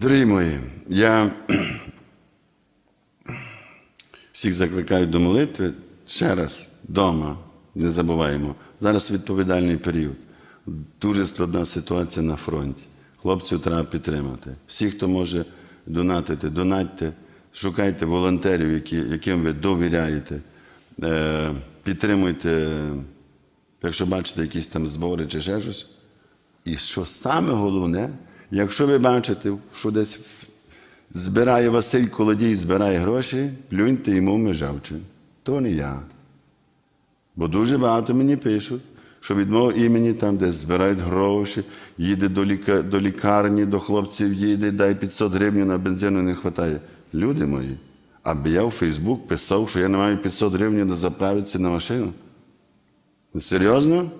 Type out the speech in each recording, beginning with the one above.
Дорогі мої, я всіх закликаю до молитви ще раз вдома, не забуваємо. Зараз відповідальний період. Дуже складна ситуація на фронті. Хлопців треба підтримати. Всі, хто може донатити, донатьте, шукайте волонтерів, які, яким ви довіряєте. Е, підтримуйте, якщо бачите якісь там збори чи ще щось. І що саме головне, якщо ви бачите, що десь збирає Василь Колодій, збирає гроші, плюньте йому в межавче. То не я. Бо дуже багато мені пишуть, що від мого імені там, де збирають гроші, їде до, ліка... до лікарні, до хлопців їде, дай 500 гривень на бензину не вистачає. Люди мої, аби я в Фейсбук писав, що я не маю 500 гривень на заправитися на машину. Серйозно?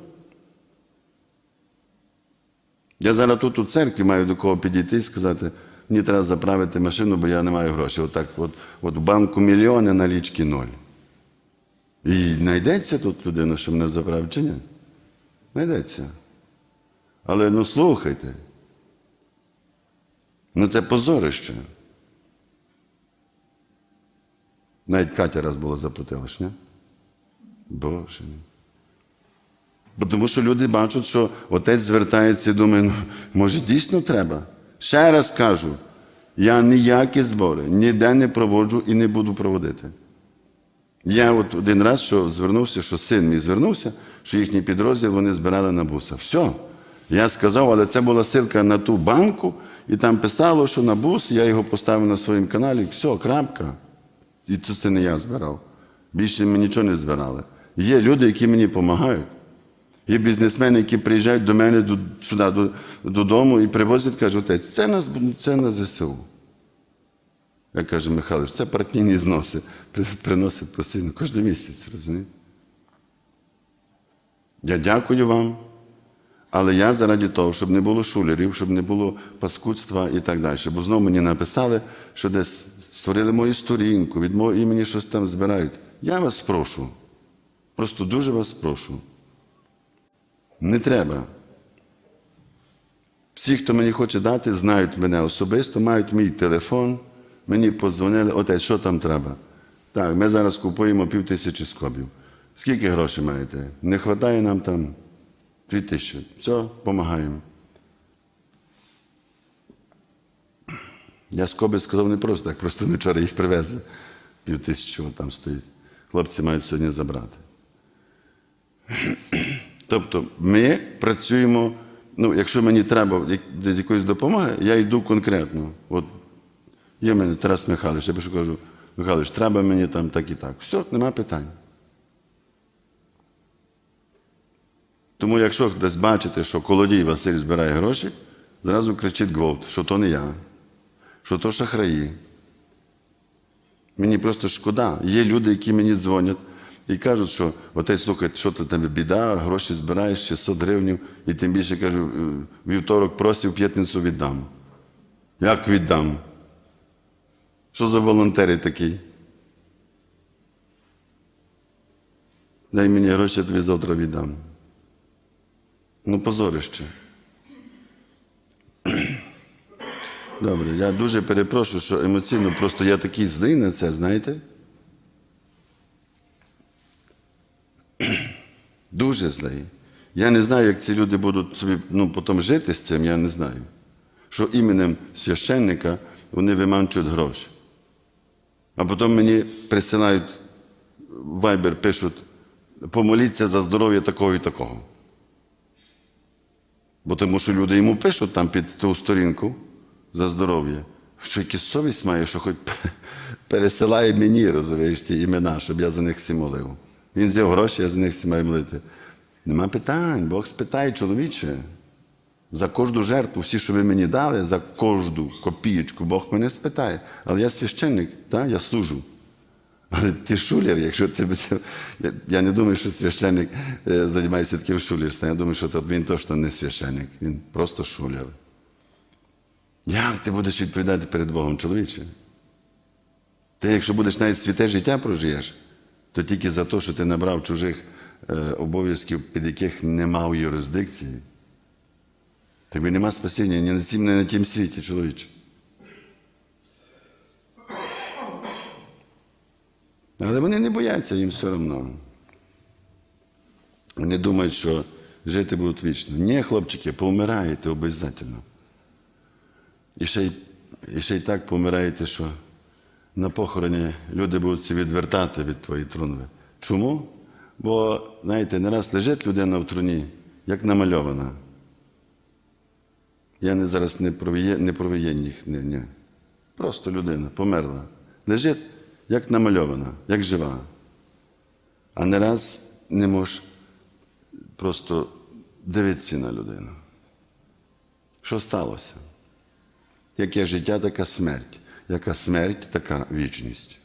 Я зараз тут у церкві маю до кого підійти і сказати, мені треба заправити машину, бо я не маю грошей. Отак, от, от в банку мільйони, налічки ноль. І знайдеться тут людина, що мене заправить, чи ні? Знайдеться. Але ну слухайте. Ну це позорище. Навіть Катя раз була заплатила, ж, ні? Боже мій. Бо Тому що люди бачать, що отець звертається і думає, ну, може дійсно треба. Ще раз кажу, я ніякі збори ніде не проводжу і не буду проводити. Я от один раз що звернувся, що син мій звернувся, що їхній підрозділ вони збирали на буса. Все. Я сказав, але це була ссылка на ту банку, і там писало, що на бус, я його поставив на своєму каналі, все, крапка. І це не я збирав. Більше ми нічого не збирали. Є люди, які мені допомагають. Є бізнесмени, які приїжджають до мене до, сюди до, додому і привозять, кажуть, отець, це на, це на ЗСУ. Я кажу, Михайло, це партійні зноси при- приносять постійно, кожен місяць, розумієте? Я дякую вам, але я заради того, щоб не було шулерів, щоб не було паскудства і так далі. Бо знову мені написали, що десь створили мою сторінку, від мого імені щось там збирають. Я вас прошу, просто дуже вас прошу. Не треба. Всі, хто мені хоче дати, знають мене особисто, мають мій телефон. Мені подзвонили, отець, що там треба? Так, ми зараз купуємо пів тисячі скобів. Скільки грошей маєте? Не вистачає нам там дві тисячі. Все, допомагаємо. Я скоби сказав не просто так, просто вчора їх привезли. Пів тисячі там стоїть. Хлопці мають сьогодні забрати. Тобто ми працюємо, ну, якщо мені треба якоїсь допомоги, я йду конкретно. От є мене Тарас Михайлович, я пишу кажу, Михайлович, треба мені там так і так. Все, нема питань. Тому якщо десь бачите, що колодій Василь збирає гроші, зразу кричить гвалт, що то не я, що то шахраї. Мені просто шкода. Є люди, які мені дзвонять і кажуть, що отець, слухай, що ти там біда, гроші збираєш 600 гривень, і тим більше кажу, «Е, вівторок просив, п'ятницю віддам. Як віддам? Що за волонтери такі? Дай мені гроші, я тобі завтра віддам. Ну, позорище. Добре, я дуже перепрошую, що емоційно просто я такий злий на це, знаєте? Дуже злий. Я не знаю, як ці люди будуть собі ну, потім жити з цим, я не знаю. Що іменем священника вони виманчують гроші. А потім мені присилають вайбер, пишуть, помоліться за здоров'я такого і такого. Бо тому що люди йому пишуть там під ту сторінку за здоров'я, що якась совість має, що хоч пересилає мені, розумієш, ті імена, щоб я за них всі молив. Він взяв гроші, я за них маю молити. Нема питань, Бог спитає, чоловіче. За кожну жертву, всі, що ви мені дали, за кожну копієчку, Бог мене спитає. Але я священник, так? я служу. Але ти шулер, якщо ти я, не думаю, що священник е, займається таким шулерством. Я думаю, що він точно не священник, він просто шулер. Як ти будеш відповідати перед Богом, чоловіче? Ти, якщо будеш навіть святе життя прожиєш, то тільки за те, що ти набрав чужих е, обов'язків, під яких не мав юрисдикції, тобі нема спасіння ні на цім, ні на тім світі, чоловіче. Але вони не бояться їм все одно. Вони думають, що жити будуть вічно. Ні, хлопчики, повмираєте обов'язково. І ще й, і ще й так помираєте, що на похороні люди будуть відвертати від твоєї трунви. Чому? Бо, знаєте, не раз лежить людина в труні, як намальована. Я не зараз не про, не про воєнних, ні, ні. Просто людина померла. Лежить, як намальована, як жива. А не раз не можеш просто дивитися на людину. Що сталося? Яке життя, така смерть. Яка смерть, така вічність.